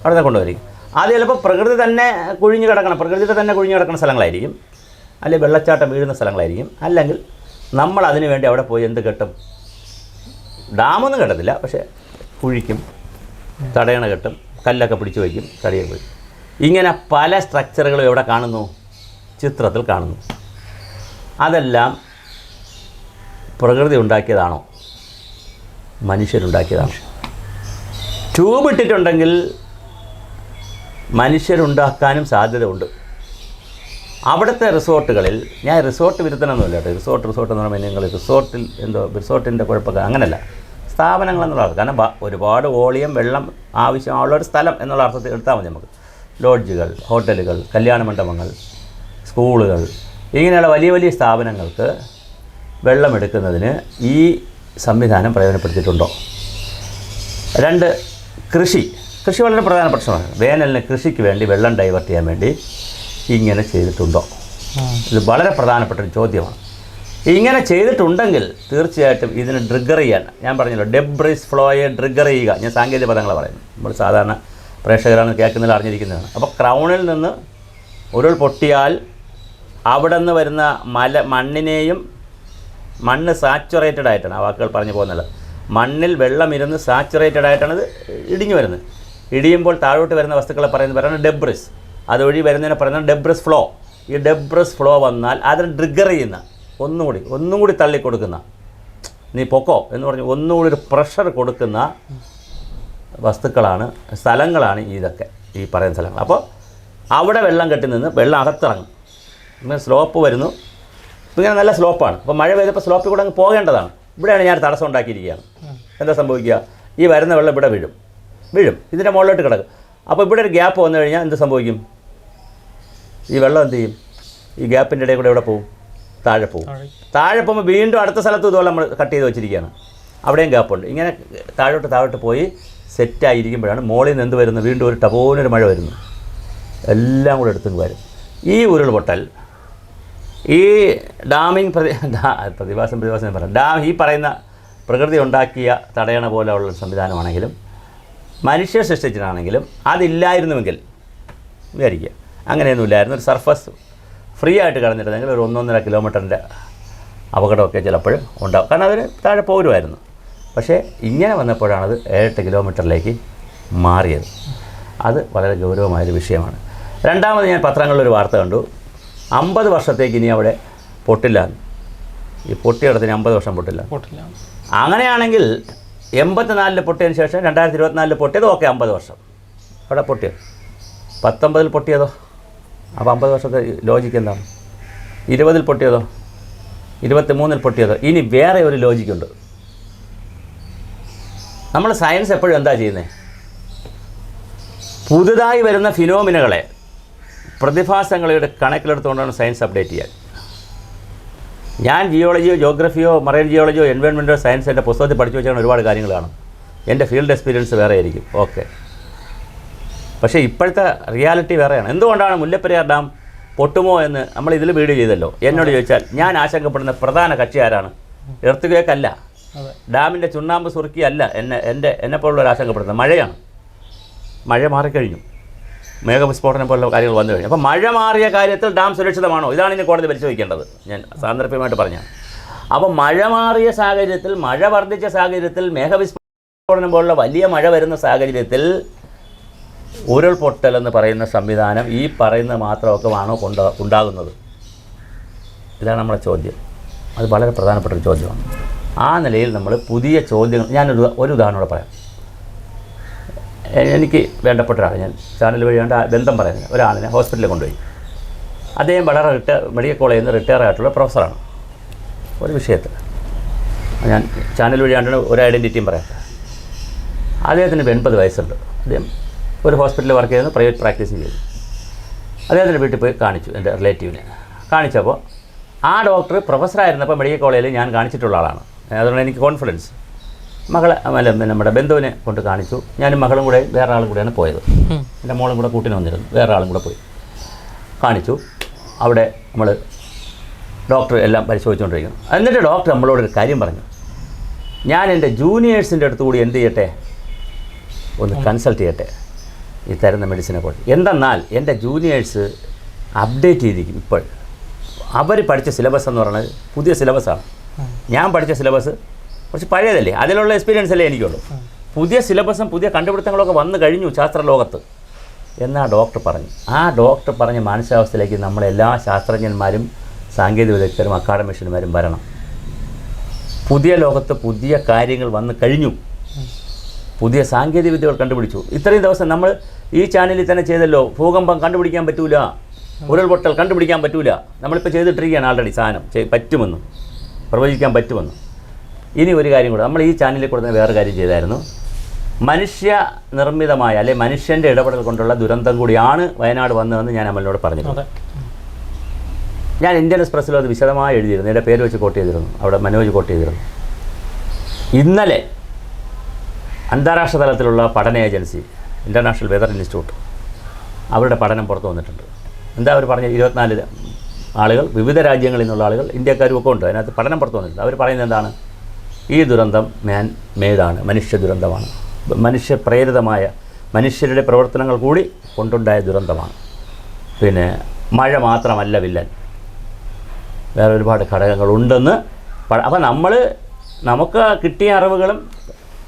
അവിടെ നിന്ന് കൊണ്ടുവരും അത് ചിലപ്പോൾ പ്രകൃതി തന്നെ കുഴിഞ്ഞു കിടക്കണം പ്രകൃതിയുടെ തന്നെ കുഴിഞ്ഞു കിടക്കുന്ന സ്ഥലങ്ങളായിരിക്കും. അല്ലെങ്കിൽ വെള്ളച്ചാട്ടം വീഴുന്ന സ്ഥലങ്ങളായിരിക്കും. അല്ലെങ്കിൽ നമ്മൾ അതിനു വേണ്ടി അവിടെ പോയി എന്ത് കെട്ടും? ഡാമൊന്നും കെട്ടത്തില്ല പക്ഷേ കുഴിക്കും തടയണ കെട്ടും കല്ലൊക്കെ പിടിച്ചു വയ്ക്കും തടിയെ വയ്ക്കും. ഇങ്ങനെ പല സ്ട്രക്ചറുകളും എവിടെ കാണുന്നു? ചിത്രത്തിൽ കാണുന്നു. അതെല്ലാം പ്രകൃതി ഉണ്ടാക്കിയതാണോ? മനുഷ്യരുണ്ടാക്കിയതാണോ? ട്യൂബ് ഇട്ടിട്ടുണ്ടെങ്കിൽ മനുഷ്യരുണ്ടാക്കാനും സാധ്യതയുണ്ട്. അവിടുത്തെ റിസോർട്ടുകളിൽ ഞാൻ റിസോർട്ട് വിരുദ്ധനൊന്നുമില്ല കേട്ടോ. റിസോർട്ട് റിസോർട്ട് എന്ന് പറയുമ്പോൾ നിങ്ങൾ റിസോർട്ടിൽ എന്തോ റിസോർട്ടിന്റെ കുഴപ്പമൊക്കെ അങ്ങനെയല്ല സ്ഥാപനങ്ങൾ എന്നുള്ള അർത്ഥം കാരണം ഒരുപാട് വോളിയം വെള്ളം ആവശ്യമുള്ള ഒരു സ്ഥലം എന്നുള്ള അർത്ഥത്തിൽ എടുത്താൽ മതി നമുക്ക്. ലോഡ്ജുകൾ ഹോട്ടലുകൾ കല്യാണ മണ്ഡപങ്ങൾ സ്കൂളുകൾ ഇങ്ങനെയുള്ള വലിയ വലിയ സ്ഥാപനങ്ങൾക്ക് വെള്ളമെടുക്കുന്നതിന് ഈ സംവിധാനം പ്രയോജനപ്പെടുത്തിയിട്ടുണ്ടോ? രണ്ട് കൃഷി. കൃഷി വളരെ പ്രധാന പ്രശ്നമാണ്. വേനലിന് കൃഷിക്ക് വേണ്ടി വെള്ളം ഡൈവേർട്ട് ചെയ്യാൻ വേണ്ടി ഇങ്ങനെ ചെയ്തിട്ടുണ്ടോ? ഇത് വളരെ പ്രധാനപ്പെട്ട ഒരു ചോദ്യമാണ്. ഇങ്ങനെ ചെയ്തിട്ടുണ്ടെങ്കിൽ തീർച്ചയായിട്ടും ഇതിന് ട്രിഗർ ചെയ്യാൻ ഞാൻ പറഞ്ഞല്ലോ ഡെബ്രിസ് ഫ്ലോയെ ട്രിഗർ ചെയ്യുക. ഞാൻ സാങ്കേതിക പദങ്ങൾ പറയുന്നു നമ്മൾ സാധാരണ പ്രേക്ഷകരാണ് കേൾക്കുന്നതിൽ അറിഞ്ഞിരിക്കുന്നതാണ്. അപ്പോൾ ക്രൗണിൽ നിന്ന് ഉരുൾ പൊട്ടിയാൽ അവിടെ നിന്ന് വരുന്ന മല മണ്ണിനെയും മണ്ണ് സാച്ചുറേറ്റഡ് ആയിട്ടാണ്. ആ വാക്കുകൾ പറഞ്ഞു പോകുന്നത് മണ്ണിൽ വെള്ളം ഇരുന്ന് സാച്ചുറേറ്റഡ് ആയിട്ടാണ് ഇത് ഇടിഞ്ഞു വരുന്നത്. ഇടിയുമ്പോൾ താഴോട്ട് വരുന്ന വസ്തുക്കളെ പറയുന്നത് പറയുന്നത് ഡെബ്രിസ് അതുവഴി വരുന്നതിനെ പറയുന്നത് ഡെബ്രസ് ഫ്ലോ ഈ ഡെബ്രസ് ഫ്ലോ വന്നാൽ അതിന് ട്രിഗർ ചെയ്യുന്ന ഒന്നും കൂടി ഒന്നും കൂടി തള്ളിക്കൊടുക്കുന്ന. നീ പൊക്കോ എന്ന് പറഞ്ഞ് ഒന്നുകൂടി ഒരു പ്രഷർ കൊടുക്കുന്ന വസ്തുക്കളാണ് സ്ഥലങ്ങളാണ് ഇതൊക്കെ ഈ പറയുന്ന സ്ഥലങ്ങൾ. അപ്പോൾ അവിടെ വെള്ളം കെട്ടി നിന്ന് വെള്ളം അകത്തിറങ്ങും. ഇങ്ങനെ സ്ലോപ്പ് വരുന്നു. ഇങ്ങനെ നല്ല സ്ലോപ്പാണ് അപ്പോൾ മഴ പെയ്തപ്പോൾ സ്ലോപ്പിൽ കൂടെ അങ്ങ് പോകേണ്ടതാണ്. ഇവിടെയാണ് ഞാൻ തടസ്സം ഉണ്ടാക്കിയിരിക്കുകയാണ്. എന്താ സംഭവിക്കുക? ഈ വരുന്ന വെള്ളം ഇവിടെ വീഴും. വീഴും. ഇതിന്റെ മുകളിലോട്ട് കിടക്കും. അപ്പോൾ ഇവിടെ ഒരു ഗ്യാപ്പ് വന്നു കഴിഞ്ഞാൽ എന്ത് സംഭവിക്കും? ഈ വെള്ളം എന്ത് ചെയ്യും? ഈ ഗ്യാപ്പിന്റെ ഇടയിൽ കൂടെ എവിടെ പോകും താഴെ പോകും താഴെ. പോകുമ്പോൾ വീണ്ടും അടുത്ത സ്ഥലത്ത് ഇതുപോലെ നമ്മൾ കട്ട് ചെയ്ത് വെച്ചിരിക്കുകയാണ്. അവിടെയും ഗ്യാപ്പുണ്ട് ഇങ്ങനെ താഴോട്ട് താഴോട്ട് പോയി സെറ്റായിരിക്കുമ്പോഴാണ് മോളിൽ നിന്ന് എന്ത് വരുന്നത്? വീണ്ടും ഒരു ടപോനൊരു മഴ വരുന്നു. എല്ലാം കൂടെ എടുത്തുകൊണ്ട് വരും. ഈ ഉരുൾപൊട്ടൽ ഈ ഡാമിങ് പ്രതി പ്രതിഭാസം പ്രതിഭാസം പറയാം ഡാം ഈ പറയുന്ന പ്രകൃതി ഉണ്ടാക്കിയ തടയണ പോലെയുള്ള സംവിധാനമാണെങ്കിലും മനുഷ്യ സൃഷ്ടിച്ചിട്ടാണെങ്കിലും അതില്ലായിരുന്നുവെങ്കിൽ വിചാരിക്കുക. അങ്ങനെയൊന്നും ഇല്ലായിരുന്നു ഒരു സർഫസ് ഫ്രീ ആയിട്ട് കിടന്നിരുന്നെങ്കിൽ ഒരു ഒന്നൊന്നര കിലോമീറ്ററിന്റെ അപകടമൊക്കെ ചിലപ്പോൾ ഉണ്ടാവും. കാരണം അവർ താഴെ പോരുമായിരുന്നു. പക്ഷേ ഇങ്ങനെ വന്നപ്പോഴാണത് ഏഴെട്ട് കിലോമീറ്ററിലേക്ക് മാറിയത്. അത് വളരെ ഗൗരവമായൊരു വിഷയമാണ്. രണ്ടാമത് ഞാൻ പത്രങ്ങളിലൊരു വാർത്ത കണ്ടു. അമ്പത് വർഷത്തേക്ക് ഇനി അവിടെ പൊട്ടില്ല. ഈ പൊട്ടിയിടത്തിന് അമ്പത് വർഷം പൊട്ടില്ല. പൊട്ടില്ല. അങ്ങനെയാണെങ്കിൽ എൺപത്തിനാലിൽ പൊട്ടിയതിന് ശേഷം രണ്ടായിരത്തി ഇരുപത്തിനാലിൽ പൊട്ടിയത് ഓക്കെ അമ്പത് വർഷം. അവിടെ പൊട്ടിയത് പത്തൊമ്പതിൽ പൊട്ടിയതോ? അപ്പോൾ അമ്പത് വർഷത്തെ ലോജിക്ക് എന്താണ്? ഇരുപതിൽ പൊട്ടിയതോ? ഇരുപത്തി മൂന്നിൽ പൊട്ടിയതോ? ഇനി വേറെ ഒരു ലോജിക്കുണ്ട് നമ്മൾ സയൻസ് എപ്പോഴും എന്താ ചെയ്യുന്നത് പുതുതായി വരുന്ന ഫിനോമിനകളെ പ്രതിഭാസങ്ങളുടെ കണക്കിലെടുത്തുകൊണ്ടാണ് സയൻസ് അപ്ഡേറ്റ് ചെയ്യാൻ. ഞാൻ ജിയോളജിയോ ജോഗ്രഫിയോ മറൈൻ ജിയോളജിയോ എൻവയോൺമെന്റോ സയൻസ് എന്റെ പുസ്തകത്തിൽ പഠിച്ചു വെച്ചാൽ ഒരുപാട് കാര്യങ്ങൾ കാണും എന്റെ ഫീൽഡ് എക്സ്പീരിയൻസ് വേറെ ആയിരിക്കും ഓക്കെ പക്ഷേ ഇപ്പോഴത്തെ റിയാലിറ്റി വേറെയാണ്. എന്തുകൊണ്ടാണ് മുല്ലപ്പെരിയാർ ഡാം പൊട്ടുമോ എന്ന് നമ്മൾ ഇതിൽ വീട് ചെയ്തല്ലോ? എന്നോട് ചോദിച്ചാൽ ഞാൻ ആശങ്കപ്പെടുന്ന പ്രധാന കക്ഷി ആരാണ്? എർത്തുകേക്കല്ല ഡാമിന്റെ ചുണ്ണാമ്പ് സുറുക്കി അല്ല. എന്നെ എന്റെ എന്നെപ്പോലുള്ളവർ ആശങ്കപ്പെടുന്നത് മഴയാണ്. മഴ മാറിക്കഴിഞ്ഞു. മേഘവിസ്ഫോടനം പോലുള്ള കാര്യങ്ങൾ വന്നു കഴിഞ്ഞു. അപ്പോൾ മഴ മാറിയ കാര്യത്തിൽ ഡാം സുരക്ഷിതമാണോ? ഇതാണ് ഇനി കോടതി പരിശോധിക്കേണ്ടത്. ഞാൻ സാന്ദർഭ്യമായിട്ട് പറഞ്ഞു അപ്പോൾ മഴ മാറിയ സാഹചര്യത്തിൽ മഴ വർദ്ധിച്ച സാഹചര്യത്തിൽ മേഘവിസ്ഫോടനം പോലുള്ള വലിയ മഴ വരുന്ന സാഹചര്യത്തിൽ ഉരുൾപൊട്ടൽ എന്ന് പറയുന്ന സംവിധാനം ഈ പറയുന്ന മാത്രമൊക്കെ ആണോ കൊണ്ട ഉണ്ടാകുന്നത്? ഇതാണ് നമ്മുടെ ചോദ്യം. അത് വളരെ പ്രധാനപ്പെട്ട ഒരു ചോദ്യമാണ്. ആ നിലയിൽ നമ്മൾ പുതിയ ചോദ്യങ്ങൾ ഞാനൊരു ഒരു ഉദാഹരണം കൂടെ പറയാം എനിക്ക് വേണ്ടപ്പെട്ട ഒരാൾ ഞാൻ ചാനൽ വഴി വേണ്ട ബന്ധം പറയുന്നത് ഒരാളിനെ ഹോസ്പിറ്റലിൽ കൊണ്ടുപോയി. അദ്ദേഹം വളരെ റിട്ടയർ മെഡിക്കൽ കോളേജിൽ നിന്ന് റിട്ടയർ ആയിട്ടുള്ള പ്രൊഫസറാണ്. ഒരു വിഷയത്തിൽ. ഞാൻ ചാനൽ വഴി വഴിയാണ്ടാണ് ഒരു ഐഡന്റിറ്റിയും പറയാം. അദ്ദേഹത്തിന് എൺപത് വയസ്സുണ്ട്. അദ്ദേഹം ഒരു ഹോസ്പിറ്റലിൽ വർക്ക് ചെയ്യുന്നു പ്രൈവറ്റ് പ്രാക്ടീസ് ചെയ്തു. അദ്ദേഹത്തിന്റെ വീട്ടിൽ പോയി കാണിച്ചു എന്റെ റിലേറ്റീവിനെ. കാണിച്ചപ്പോൾ ആ ഡോക്ടർ പ്രൊഫസറായിരുന്നപ്പോൾ മെഡിക്കൽ കോളേജിൽ ഞാൻ കാണിച്ചിട്ടുള്ള ആളാണ്. അതുകൊണ്ട് എനിക്ക് കോൺഫിഡൻസ്. മകളെ അല്ല നമ്മുടെ ബന്ധുവിനെ കൊണ്ട് കാണിച്ചു. ഞാനും മകളും കൂടെ വേറെ ആളും കൂടെയാണ് പോയത്. എന്റെ മോളും കൂടെ കൂട്ടിന് വന്നിരുന്നു. വേറെ ആളും കൂടെ പോയി. കാണിച്ചു. അവിടെ നമ്മൾ ഡോക്ടർ എല്ലാം പരിശോധിച്ചുകൊണ്ടിരിക്കുന്നു. എന്നിട്ട് ഡോക്ടർ നമ്മളോട് ഒരു കാര്യം പറഞ്ഞു. ഞാൻ എന്റെ ജൂനിയേഴ്സിന്റെ അടുത്ത് കൂടി എന്ത് ചെയ്യട്ടെ? ഒന്ന് കൺസൾട്ട് ചെയ്യട്ടെ? ഈ തരുന്ന മെഡിസിനെ കൊണ്ട് എന്തെന്നാൽ എന്റെ ജൂനിയേഴ്സ് അപ്ഡേറ്റ് ചെയ്തിരിക്കും ഇപ്പോൾ. അവർ പഠിച്ച സിലബസ് എന്ന് പറയുന്നത് പുതിയ സിലബസാണ് ഞാൻ പഠിച്ച സിലബസ് കുറച്ച് പഴയതല്ലേ? അതിലുള്ള എക്സ്പീരിയൻസ് അല്ലേ എനിക്കുള്ളൂ. പുതിയ സിലബസും പുതിയ കണ്ടുപിടുത്തങ്ങളൊക്കെ വന്നു കഴിഞ്ഞു ശാസ്ത്രലോകത്ത്. എന്നാ ഡോക്ടർ പറഞ്ഞു. ആ ഡോക്ടർ പറഞ്ഞ മാനസികാവസ്ഥയിലേക്ക് നമ്മളെല്ലാ ശാസ്ത്രജ്ഞന്മാരും സാങ്കേതിക വിദഗ്ധരും അക്കാഡമിഷ്യന്മാരും വരണം. പുതിയ ലോകത്ത് പുതിയ കാര്യങ്ങൾ വന്നു കഴിഞ്ഞു. പുതിയ സാങ്കേതിക വിദ്യകൾ കണ്ടുപിടിച്ചു. ഇത്രയും ദിവസം നമ്മൾ ഈ ചാനലിൽ തന്നെ ചെയ്തല്ലോ. ഭൂകമ്പം കണ്ടുപിടിക്കാൻ പറ്റൂല. ഉരുൾപൊട്ടൽ കണ്ടുപിടിക്കാൻ പറ്റൂല. നമ്മളിപ്പോൾ ചെയ്തിട്ടിരിക്കുകയാണ് ആൾറെഡി സാധനം. പറ്റുമെന്ന്. പ്രവചിക്കാൻ പറ്റുമെന്ന്. ഇനി ഒരു കാര്യം കൂടെ. നമ്മൾ ഈ ചാനലിൽ കൊടുത്ത വേറെ കാര്യം ചെയ്തായിരുന്നു. മനുഷ്യ നിർമ്മിതമായ അല്ലെ മനുഷ്യന്റെ ഇടപെടൽ കൊണ്ടുള്ള ദുരന്തം കൂടിയാണ് വയനാട് വന്നതെന്ന് ഞാൻ അമലിനോട് പറഞ്ഞു ഞാൻ ഇന്ത്യൻ എക്സ്പ്രസ്സിൽ അത് വിശദമായി എഴുതിയിരുന്നു. എന്റെ പേര് വെച്ച് കോട്ട് ചെയ്തിരുന്നു. അവിടെ മനോജ് കോട്ട് ചെയ്തിരുന്നു. ഇന്നലെ അന്താരാഷ്ട്ര തലത്തിലുള്ള പഠന ഏജൻസി ഇന്റർനാഷണൽ വെതർ ഇൻസ്റ്റിറ്റ്യൂട്ട് അവരുടെ പഠനം പുറത്തു വന്നിട്ടുണ്ട്. എന്താ അവർ പറഞ്ഞത്? ഇരുപത്തിനാല് ആളുകൾ വിവിധ രാജ്യങ്ങളിൽ നിന്നുള്ള ആളുകൾ ഇന്ത്യക്കാരും ഒക്കെ ഉണ്ട്. അതിനകത്ത് പഠനം പുറത്തു വന്നിട്ടുണ്ട്. അവർ പറയുന്നത് എന്താണ്? ഈ ദുരന്തം മാൻ മേതാണ് മനുഷ്യ ദുരന്തമാണ്. മനുഷ്യ പ്രേരിതമായ മനുഷ്യരുടെ പ്രവർത്തനങ്ങൾ കൂടി കൊണ്ടുണ്ടായ ദുരന്തമാണ്. പിന്നെ മഴ മാത്രമല്ല വില്ലൻ. വേറെ ഒരുപാട് ഘടകങ്ങളുണ്ടെന്ന് അപ്പോൾ നമ്മൾ നമുക്ക് കിട്ടിയ അറിവുകളും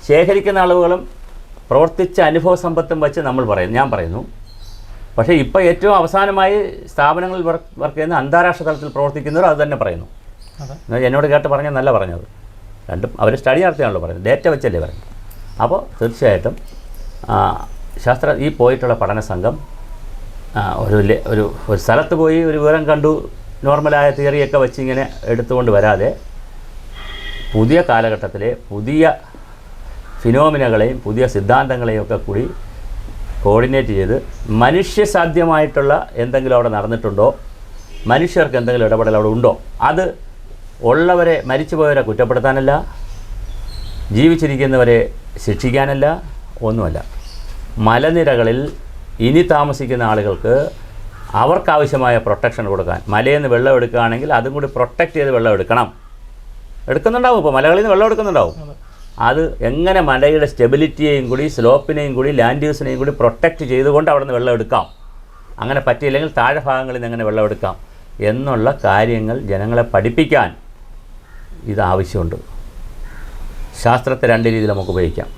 ശേഖരിക്കുന്ന അറിവുകളും പ്രവർത്തിച്ച അനുഭവ സമ്പത്തും വെച്ച് നമ്മൾ പറയുന്നു ഞാൻ പറയുന്നു. പക്ഷേ ഇപ്പോൾ ഏറ്റവും അവസാനമായി സ്ഥാപനങ്ങളിൽ വർക്ക് ചെയ്യുന്ന അന്താരാഷ്ട്ര തലത്തിൽ പ്രവർത്തിക്കുന്നവർ അത് തന്നെ പറയുന്നു. എന്നോട് കേട്ട് പറഞ്ഞാൽ നല്ല പറഞ്ഞത്. രണ്ടും അവർ സ്റ്റഡി നടത്തിയാണല്ലോ പറയുന്നത്. ഡേറ്റ വെച്ചല്ലേ പറയുന്നത്. അപ്പോൾ തീർച്ചയായിട്ടും ശാസ്ത്ര ഈ പോയിട്ടുള്ള പഠന സംഘം ഒരു ഒരു ഒരു സ്ഥലത്ത് പോയി ഒരു വിവരം കണ്ടു നോർമലായ തിയറിയൊക്കെ വെച്ച് ഇങ്ങനെ എടുത്തുകൊണ്ട് വരാതെ പുതിയ കാലഘട്ടത്തിലെ പുതിയ ഫിനോമിനകളെയും പുതിയ സിദ്ധാന്തങ്ങളെയും ഒക്കെ കൂടി കോർഡിനേറ്റ് ചെയ്ത് മനുഷ്യസാധ്യമായിട്ടുള്ള എന്തെങ്കിലും അവിടെ നടന്നിട്ടുണ്ടോ? മനുഷ്യർക്ക് എന്തെങ്കിലും ഇടപെടൽ അവിടെ ഉണ്ടോ? അത് ഉള്ളവരെ മരിച്ചുപോയവരെ കുറ്റപ്പെടുത്താനല്ല ജീവിച്ചിരിക്കുന്നവരെ ശിക്ഷിക്കാനല്ല ഒന്നുമല്ല. മലനിരകളിൽ ഇനി താമസിക്കുന്ന ആളുകൾക്ക് അവർക്കാവശ്യമായ പ്രൊട്ടക്ഷൻ കൊടുക്കാൻ മലയിൽ നിന്ന് വെള്ളം എടുക്കുകയാണെങ്കിൽ അതും കൂടി പ്രൊട്ടക്റ്റ് ചെയ്ത് വെള്ളം എടുക്കണം. എടുക്കുന്നുണ്ടാവും ഇപ്പോൾ മലകളിൽ നിന്ന് വെള്ളം എടുക്കുന്നുണ്ടാവും. അതെ എങ്ങനെ മലയുടെ സ്റ്റെബിലിറ്റിയെയും കൂടി സ്ലോപ്പിനെയും കൂടി ലാൻഡ് യൂസിനെയും കൂടി പ്രൊട്ടക്റ്റ് ചെയ്തുകൊണ്ട് അവിടെ നിന്ന് വെള്ളം എടുക്കാം. അങ്ങനെ പറ്റിയില്ലെങ്കിൽ താഴെ ഭാഗങ്ങളിൽ നിന്ന് എങ്ങനെ വെള്ളം എടുക്കാം? എന്നുള്ള കാര്യങ്ങൾ ജനങ്ങളെ പഠിപ്പിക്കാൻ ഇത് ആവശ്യമുണ്ട്. ശാസ്ത്രത്തെ രണ്ട് രീതിയിൽ നമുക്ക് ഉപയോഗിക്കാം.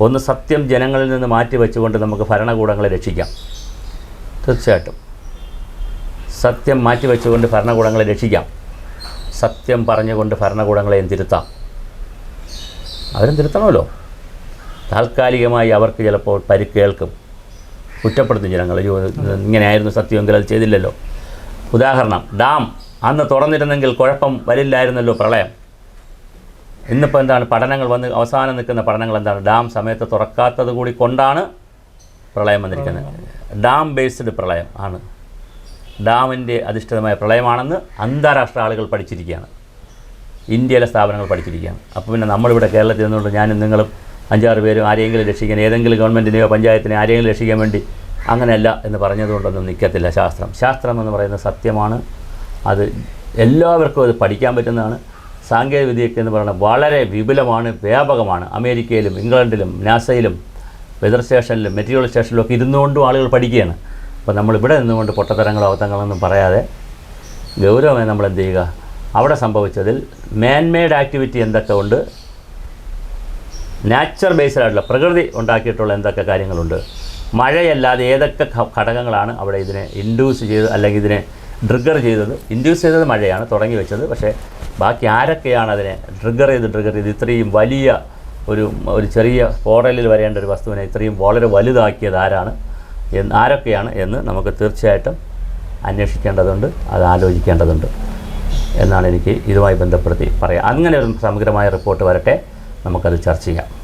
ഒന്ന് സത്യം ജനങ്ങളിൽ നിന്ന് മാറ്റി വെച്ചുകൊണ്ട് നമുക്ക് ഭരണകൂടങ്ങളെ രക്ഷിക്കാം. തീർച്ചയായിട്ടും. സത്യം മാറ്റി വെച്ചുകൊണ്ട് ഭരണകൂടങ്ങളെ രക്ഷിക്കാം. സത്യം പറഞ്ഞുകൊണ്ട് ഭരണകൂടങ്ങളെയും തിരുത്താം. അവരും തിരുത്തണമല്ലോ. താൽക്കാലികമായി അവർക്ക് ചിലപ്പോൾ പരിക്കേൽക്കും കുറ്റപ്പെടുത്തും ജനങ്ങൾ. ഇങ്ങനെയായിരുന്നു സത്യമെങ്കിൽ അത് ചെയ്തില്ലല്ലോ. ഉദാഹരണം ഡാം അന്ന് തുറന്നിരുന്നെങ്കിൽ കുഴപ്പം വരില്ലായിരുന്നല്ലോ പ്രളയം. ഇന്നിപ്പോൾ എന്താണ്? പഠനങ്ങൾ വന്ന് അവസാനം നിൽക്കുന്ന പഠനങ്ങൾ എന്താണ്? ഡാം സമയത്ത് തുറക്കാത്തത് കൂടി കൊണ്ടാണ് പ്രളയം വന്നിരിക്കുന്നത്. ഡാം ബേസ്ഡ് പ്രളയം ആണ്. ഡാമിന്റെ അധിഷ്ഠിതമായ പ്രളയമാണെന്ന് അന്താരാഷ്ട്ര ആളുകൾ പഠിച്ചിരിക്കുകയാണ്. ഇന്ത്യയിലെ സ്ഥാപനങ്ങൾ പഠിച്ചിരിക്കുകയാണ്. അപ്പോൾ പിന്നെ നമ്മളിവിടെ കേരളത്തിൽ നിന്നുകൊണ്ട് ഞാനും നിങ്ങളും അഞ്ചാറ് പേരും ആരെങ്കിലും രക്ഷിക്കാൻ ഏതെങ്കിലും ഗവൺമെന്റിനെയോ പഞ്ചായത്തിനെ ആരെങ്കിലും രക്ഷിക്കാൻ വേണ്ടി അങ്ങനെയല്ല എന്ന് പറഞ്ഞതുകൊണ്ടൊന്നും നിൽക്കത്തില്ല ശാസ്ത്രം. ശാസ്ത്രം എന്ന് പറയുന്നത് സത്യമാണ്. അത് എല്ലാവർക്കും അത് പഠിക്കാൻ പറ്റുന്നതാണ്. സാങ്കേതികവിദ്യയൊക്കെ എന്ന് പറയുന്നത് വളരെ വിപുലമാണ് വ്യാപകമാണ്. അമേരിക്കയിലും ഇംഗ്ലണ്ടിലും നാസയിലും വെതർ സ്റ്റേഷനിലും മെറ്റീരിയൽ സ്റ്റേഷനിലും ഒക്കെ ഇരുന്നുകൊണ്ടും ആളുകൾ പഠിക്കുകയാണ്. അപ്പോൾ നമ്മളിവിടെ നിന്നുകൊണ്ട് പൊട്ടത്തരങ്ങളോ അവത്തങ്ങളൊന്നും പറയാതെ ഗൗരവമായി നമ്മൾ എന്ത് ചെയ്യുക? അവിടെ സംഭവിച്ചതിൽ മാൻമെയ്ഡ് ആക്ടിവിറ്റി എന്തൊക്കെ ഉണ്ട്? നാച്ചർ ബേസ്ഡ് ആയിട്ടുള്ള പ്രകൃതി ഉണ്ടാക്കിയിട്ടുള്ള എന്തൊക്കെ കാര്യങ്ങളുണ്ട്? മഴയല്ലാതെ ഏതൊക്കെ ഘടകങ്ങളാണ് അവിടെ ഇതിനെ ഇൻഡ്യൂസ് ചെയ്ത് അല്ലെങ്കിൽ ഇതിനെ ട്രിഗർ ചെയ്തത്? ഇൻഡ്യൂസ് ചെയ്തത് മഴയാണ് തുടങ്ങി വെച്ചത്. പക്ഷേ ബാക്കി ആരൊക്കെയാണ് അതിനെ ട്രിഗർ ചെയ്ത് ട്രിഗർ ചെയ്ത്? ഇത്രയും വലിയ ഒരു ഒരു ചെറിയ പോറലിൽ വരേണ്ട ഒരു വസ്തുവിനെ ഇത്രയും വളരെ വലുതാക്കിയത് ആരാണ്? എന്ന് ആരൊക്കെയാണ് എന്ന് നമുക്ക് തീർച്ചയായിട്ടും അന്വേഷിക്കേണ്ടതുണ്ട് അത് ആലോചിക്കേണ്ടതുണ്ട്. എന്നാണ് എനിക്ക് ഇതുമായി ബന്ധപ്പെടുത്തി പറയാം. അങ്ങനെ ഒരു സമഗ്രമായ റിപ്പോർട്ട് വരട്ടെ. നമുക്കത് ചർച്ച ചെയ്യാം.